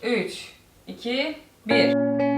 3, 2, 1.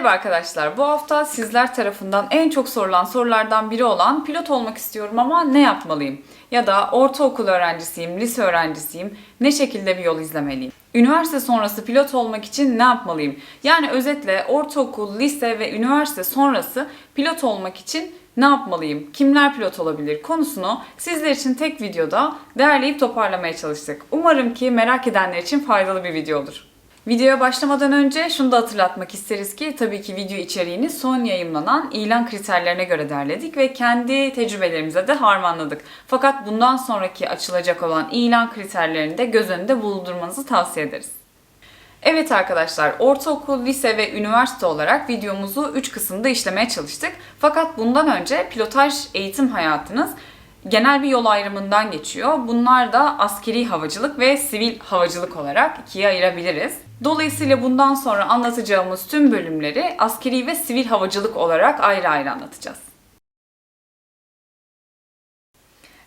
Merhaba arkadaşlar. Bu hafta sizler tarafından en çok sorulan sorulardan biri olan pilot olmak istiyorum ama ne yapmalıyım? Ya da ortaokul öğrencisiyim, lise öğrencisiyim. Ne şekilde bir yol izlemeliyim? Üniversite sonrası pilot olmak için ne yapmalıyım? Yani özetle ortaokul, lise ve üniversite sonrası pilot olmak için ne yapmalıyım? Kimler pilot olabilir? Konusunu sizler için tek videoda derleyip toparlamaya çalıştık. Umarım ki merak edenler için faydalı bir video olur. Videoya başlamadan önce şunu da hatırlatmak isteriz ki tabii ki video içeriğini son yayımlanan ilan kriterlerine göre derledik ve kendi tecrübelerimize de harmanladık. Fakat bundan sonraki açılacak olan ilan kriterlerini de göz önünde bulundurmanızı tavsiye ederiz. Evet arkadaşlar, ortaokul, lise ve üniversite olarak videomuzu 3 kısımda işlemeye çalıştık. Fakat bundan önce pilotaj eğitim hayatınız genel bir yol ayrımından geçiyor. Bunlar da askeri havacılık ve sivil havacılık olarak ikiye ayırabiliriz. Dolayısıyla bundan sonra anlatacağımız tüm bölümleri askeri ve sivil havacılık olarak ayrı ayrı anlatacağız.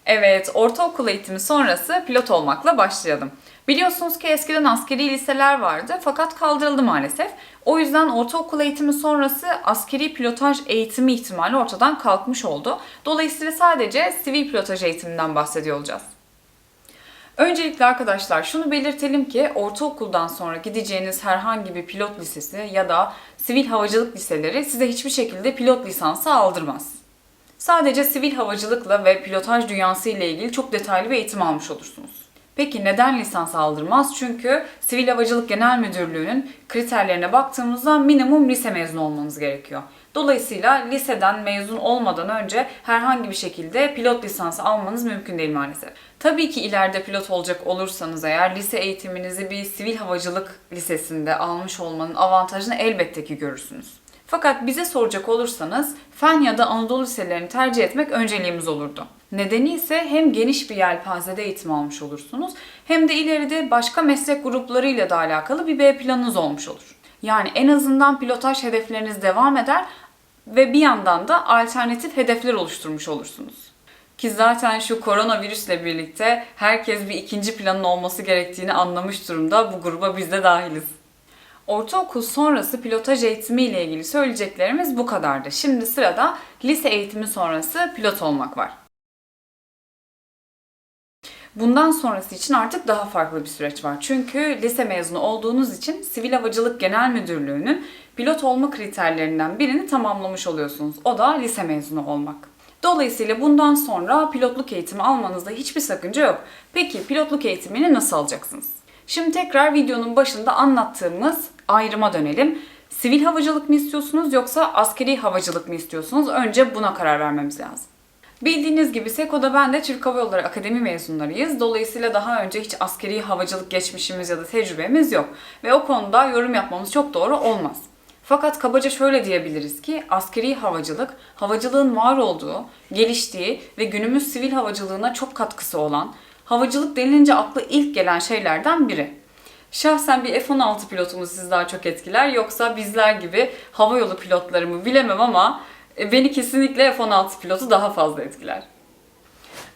Evet, ortaokul eğitimi sonrası pilot olmakla başlayalım. Biliyorsunuz ki eskiden askeri liseler vardı fakat kaldırıldı maalesef. O yüzden ortaokul eğitimi sonrası askeri pilotaj eğitimi ihtimali ortadan kalkmış oldu. Dolayısıyla sadece sivil pilotaj eğitiminden bahsediyor olacağız. Öncelikle arkadaşlar şunu belirtelim ki ortaokuldan sonra gideceğiniz herhangi bir pilot lisesi ya da sivil havacılık liseleri size hiçbir şekilde pilot lisansı aldırmaz. Sadece sivil havacılıkla ve pilotaj dünyası ile ilgili çok detaylı bir eğitim almış olursunuz. Peki neden lisans aldırmaz? Çünkü Sivil Havacılık Genel Müdürlüğü'nün kriterlerine baktığımızda minimum lise mezunu olmanız gerekiyor. Dolayısıyla liseden mezun olmadan önce herhangi bir şekilde pilot lisansı almanız mümkün değil maalesef. Tabii ki ileride pilot olacak olursanız eğer lise eğitiminizi bir sivil havacılık lisesinde almış olmanın avantajını elbette ki görürsünüz. Fakat bize soracak olursanız fen ya da Anadolu liselerini tercih etmek önceliğimiz olurdu. Nedeni ise hem geniş bir yelpazede eğitim almış olursunuz hem de ileride başka meslek gruplarıyla da alakalı bir B planınız olmuş olur. Yani en azından pilotaj hedefleriniz devam eder ve bir yandan da alternatif hedefler oluşturmuş olursunuz. Ki zaten şu koronavirüsle birlikte herkes bir ikinci planın olması gerektiğini anlamış durumda. Bu gruba biz de dahiliz. Ortaokul sonrası pilotaj eğitimi ile ilgili söyleyeceklerimiz bu kadardı. Şimdi sırada lise eğitimi sonrası pilot olmak var. Bundan sonrası için artık daha farklı bir süreç var. Çünkü lise mezunu olduğunuz için Sivil Havacılık Genel Müdürlüğü'nün pilot olma kriterlerinden birini tamamlamış oluyorsunuz. O da lise mezunu olmak. Dolayısıyla bundan sonra pilotluk eğitimi almanızda hiçbir sakınca yok. Peki pilotluk eğitimini nasıl alacaksınız? Şimdi tekrar videonun başında anlattığımız ayrıma dönelim. Sivil havacılık mı istiyorsunuz yoksa askeri havacılık mı istiyorsunuz? Önce buna karar vermemiz lazım. Bildiğiniz gibi SEKO'da ben de Türk Hava Yolları Akademi mezunlarıyız. Dolayısıyla daha önce hiç askeri havacılık geçmişimiz ya da tecrübemiz yok. Ve o konuda yorum yapmamız çok doğru olmaz. Fakat kabaca şöyle diyebiliriz ki askeri havacılık, havacılığın var olduğu, geliştiği ve günümüz sivil havacılığına çok katkısı olan, havacılık denilince akla ilk gelen şeylerden biri. Şahsen bir F-16 pilotumuz sizi daha çok etkiler yoksa bizler gibi havayolu pilotları mı bilemem ama e, beni kesinlikle F-16 pilotu daha fazla etkiler.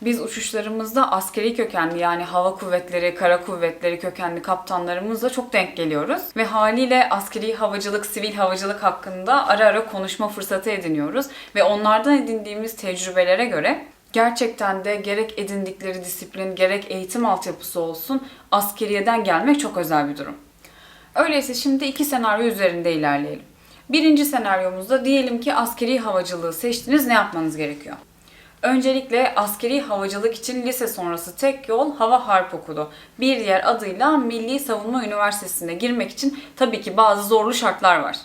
Biz uçuşlarımızda askeri kökenli yani hava kuvvetleri, kara kuvvetleri kökenli kaptanlarımızla çok denk geliyoruz. Ve haliyle askeri havacılık, sivil havacılık hakkında ara ara konuşma fırsatı ediniyoruz. Ve onlardan edindiğimiz tecrübelere göre gerçekten de gerek edindikleri disiplin, gerek eğitim altyapısı olsun askeriyeden gelmek çok özel bir durum. Öyleyse şimdi iki senaryo üzerinde ilerleyelim. Birinci senaryomuzda diyelim ki askeri havacılığı seçtiniz ne yapmanız gerekiyor? Öncelikle askeri havacılık için lise sonrası tek yol Hava Harp Okulu. Bir diğer adıyla Milli Savunma Üniversitesi'ne girmek için tabii ki bazı zorlu şartlar var.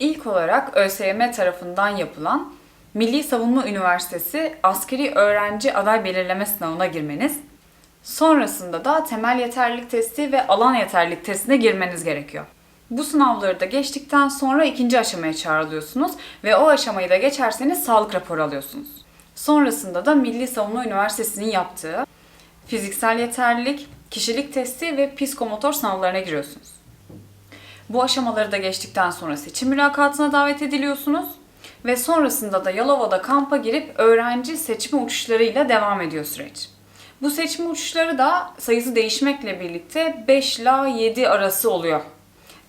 İlk olarak ÖSYM tarafından yapılan Milli Savunma Üniversitesi askeri öğrenci aday belirleme sınavına girmeniz, sonrasında da temel yeterlilik testi ve alan yeterlilik testine girmeniz gerekiyor. Bu sınavları da geçtikten sonra ikinci aşamaya çağrılıyorsunuz ve o aşamayı da geçerseniz sağlık raporu alıyorsunuz. Sonrasında da Milli Savunma Üniversitesi'nin yaptığı fiziksel yeterlilik, kişilik testi ve psikomotor sınavlarına giriyorsunuz. Bu aşamaları da geçtikten sonra seçim mülakatına davet ediliyorsunuz ve sonrasında da Yalova'da kampa girip öğrenci seçme uçuşlarıyla devam ediyor süreç. Bu seçme uçuşları da sayısı değişmekle birlikte 5 ila 7 arası oluyor.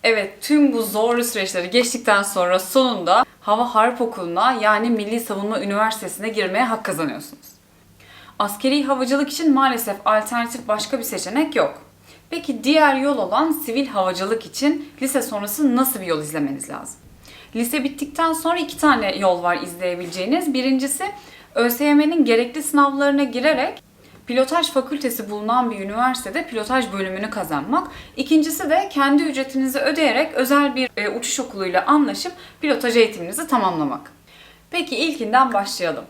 Evet tüm bu zorlu süreçleri geçtikten sonra sonunda Hava Harp Okulu'na yani Milli Savunma Üniversitesi'ne girmeye hak kazanıyorsunuz. Askeri havacılık için maalesef alternatif başka bir seçenek yok. Peki diğer yol olan sivil havacılık için lise sonrası nasıl bir yol izlemeniz lazım? Lise bittikten sonra iki tane yol var izleyebileceğiniz. Birincisi ÖSYM'nin gerekli sınavlarına girerek pilotaj fakültesi bulunan bir üniversitede pilotaj bölümünü kazanmak. İkincisi de kendi ücretinizi ödeyerek özel bir e, uçuş okuluyla anlaşıp pilotaj eğitiminizi tamamlamak. Peki ilkinden başlayalım.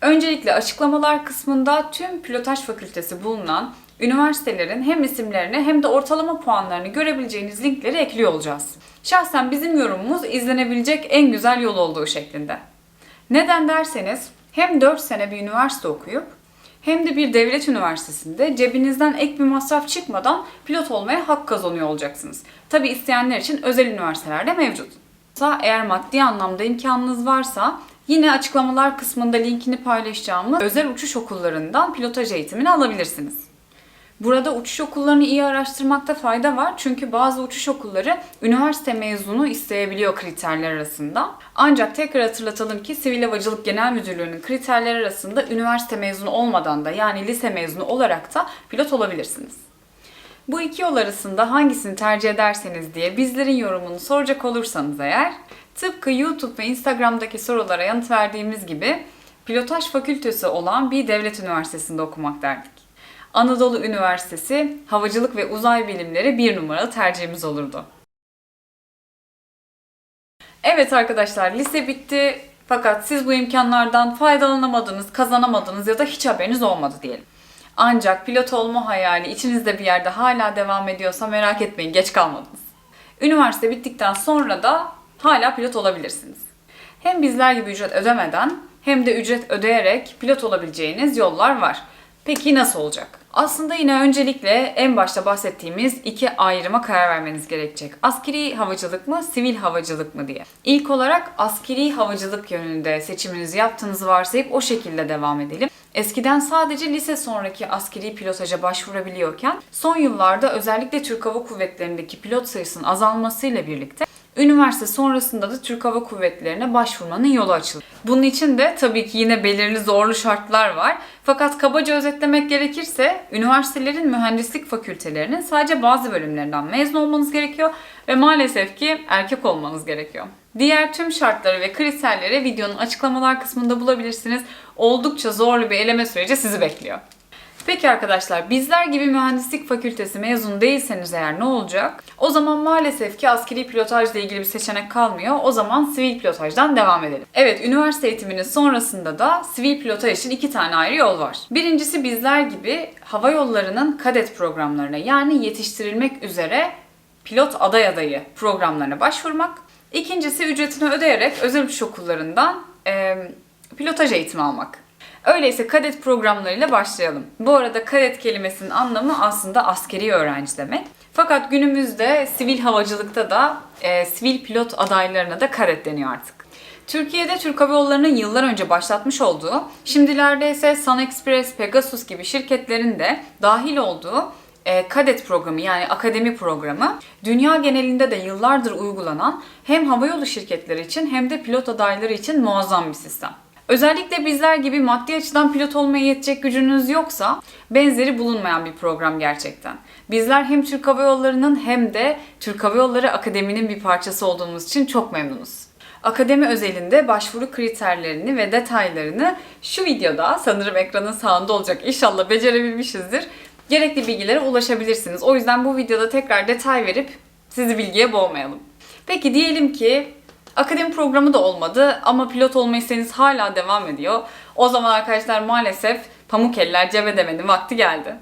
Öncelikle açıklamalar kısmında tüm pilotaj fakültesi bulunan üniversitelerin hem isimlerini hem de ortalama puanlarını görebileceğiniz linkleri ekliyor olacağız. Şahsen bizim yorumumuz izlenebilecek en güzel yol olduğu şeklinde. Neden derseniz hem 4 sene bir üniversite okuyup hem de bir devlet üniversitesinde cebinizden ek bir masraf çıkmadan pilot olmaya hak kazanıyor olacaksınız. Tabi isteyenler için özel üniversitelerde mevcut. Eğer maddi anlamda imkanınız varsa yine açıklamalar kısmında linkini paylaşacağımız özel uçuş okullarından pilotaj eğitimini alabilirsiniz. Burada uçuş okullarını iyi araştırmakta fayda var çünkü bazı uçuş okulları üniversite mezunu isteyebiliyor kriterler arasında. Ancak tekrar hatırlatalım ki Sivil Havacılık Genel Müdürlüğü'nün kriterleri arasında üniversite mezunu olmadan da yani lise mezunu olarak da pilot olabilirsiniz. Bu iki yol arasında hangisini tercih ederseniz diye bizlerin yorumunu soracak olursanız eğer tıpkı YouTube ve Instagram'daki sorulara yanıt verdiğimiz gibi pilotaj fakültesi olan bir devlet üniversitesinde okumak derdik. Anadolu Üniversitesi Havacılık ve Uzay Bilimleri bir numaralı tercihimiz olurdu. Evet arkadaşlar lise bitti fakat siz bu imkanlardan faydalanamadınız, kazanamadınız ya da hiç haberiniz olmadı diyelim. Ancak pilot olma hayali içinizde bir yerde hala devam ediyorsa merak etmeyin geç kalmadınız. Üniversite bittikten sonra da hala pilot olabilirsiniz. Hem bizler gibi ücret ödemeden hem de ücret ödeyerek pilot olabileceğiniz yollar var. Peki nasıl olacak? Aslında yine öncelikle en başta bahsettiğimiz iki ayrıma karar vermeniz gerekecek. Askeri havacılık mı, sivil havacılık mı diye. İlk olarak askeri havacılık yönünde seçiminizi yaptığınızı varsayıp o şekilde devam edelim. Eskiden sadece lise sonraki askeri pilotaja başvurabiliyorken son yıllarda özellikle Türk Hava Kuvvetleri'ndeki pilot sayısının azalmasıyla birlikte Üniversite sonrasında da Türk Hava Kuvvetleri'ne başvurmanın yolu açıldı. Bunun için de tabii ki yine belirli zorlu şartlar var. Fakat kabaca özetlemek gerekirse üniversitelerin mühendislik fakültelerinin sadece bazı bölümlerinden mezun olmanız gerekiyor ve maalesef ki erkek olmanız gerekiyor. Diğer tüm şartları ve kriterleri videonun açıklamalar kısmında bulabilirsiniz. Oldukça zorlu bir eleme süreci sizi bekliyor. Peki arkadaşlar bizler gibi mühendislik fakültesi mezunu değilseniz eğer ne olacak? O zaman maalesef ki askeri pilotajla ilgili bir seçenek kalmıyor. O zaman sivil pilotajdan devam edelim. Evet üniversite eğitiminin sonrasında da sivil pilotaj için iki tane ayrı yol var. Birincisi bizler gibi hava yollarının kadet programlarına yani yetiştirilmek üzere pilot aday adayı programlarına başvurmak. İkincisi ücretini ödeyerek özel uçuş okullarından e, pilotaj eğitimi almak. Öyleyse kadet programlarıyla başlayalım. Bu arada kadet kelimesinin anlamı aslında askeri öğrenci demek. Fakat günümüzde sivil havacılıkta da e, sivil pilot adaylarına da kadet deniyor artık. Türkiye'de Türk Hava Yolları'nın yıllar önce başlatmış olduğu, şimdilerde ise Sun Express, Pegasus gibi şirketlerin de dahil olduğu e, kadet programı yani akademi programı dünya genelinde de yıllardır uygulanan hem havayolu şirketleri için hem de pilot adayları için muazzam bir sistem. Özellikle bizler gibi maddi açıdan pilot olmaya yetecek gücünüz yoksa benzeri bulunmayan bir program gerçekten. Bizler hem Türk Hava Yolları'nın hem de Türk Hava Yolları Akademi'nin bir parçası olduğumuz için çok memnunuz. Akademi özelinde başvuru kriterlerini ve detaylarını şu videoda sanırım ekranın sağında olacak. İnşallah becerebilmişizdir. Gerekli bilgilere ulaşabilirsiniz. O yüzden bu videoda tekrar detay verip sizi bilgiye boğmayalım. Peki diyelim ki Akademi programı da olmadı ama pilot olma isteğiniz hala devam ediyor. O zaman arkadaşlar maalesef pamuk eller cebe demenin vakti geldi.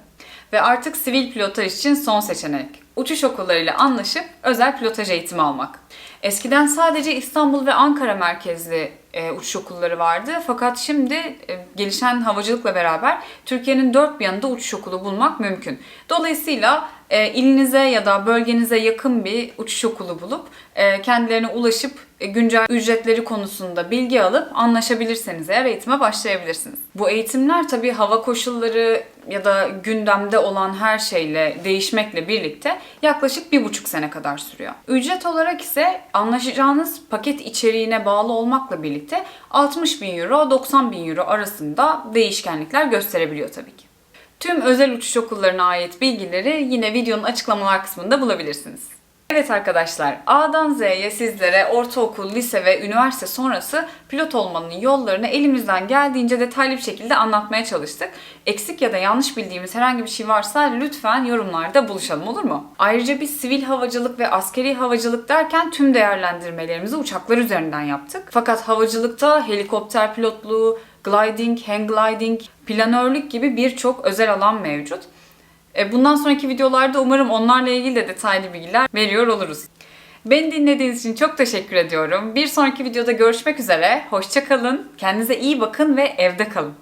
Ve artık sivil pilotaj için son seçenek. uçuş okullarıyla anlaşıp özel pilotaj eğitimi almak. Eskiden sadece İstanbul ve Ankara merkezli e, uçuş okulları vardı. Fakat şimdi e, gelişen havacılıkla beraber Türkiye'nin dört bir yanında uçuş okulu bulmak mümkün. Dolayısıyla e, ilinize ya da bölgenize yakın bir uçuş okulu bulup e, kendilerine ulaşıp e, güncel ücretleri konusunda bilgi alıp anlaşabilirseniz eğer eğitime başlayabilirsiniz. Bu eğitimler tabii hava koşulları ya da gündemde olan her şeyle değişmekle birlikte yaklaşık bir buçuk sene kadar sürüyor. Ücret olarak ise anlaşacağınız paket içeriğine bağlı olmakla birlikte 60 bin euro 90 bin euro arasında değişkenlikler gösterebiliyor tabii ki. Tüm özel uçuş okullarına ait bilgileri yine videonun açıklamalar kısmında bulabilirsiniz. Evet arkadaşlar, A'dan Z'ye sizlere ortaokul, lise ve üniversite sonrası pilot olmanın yollarını elimizden geldiğince detaylı bir şekilde anlatmaya çalıştık. Eksik ya da yanlış bildiğimiz herhangi bir şey varsa lütfen yorumlarda buluşalım olur mu? Ayrıca biz sivil havacılık ve askeri havacılık derken tüm değerlendirmelerimizi uçaklar üzerinden yaptık. Fakat havacılıkta helikopter pilotluğu, gliding, hang gliding, planörlük gibi birçok özel alan mevcut. E, Bundan sonraki videolarda umarım onlarla ilgili de detaylı bilgiler veriyor oluruz. Beni dinlediğiniz için çok teşekkür ediyorum. Bir sonraki videoda görüşmek üzere. Hoşçakalın, kendinize iyi bakın ve evde kalın.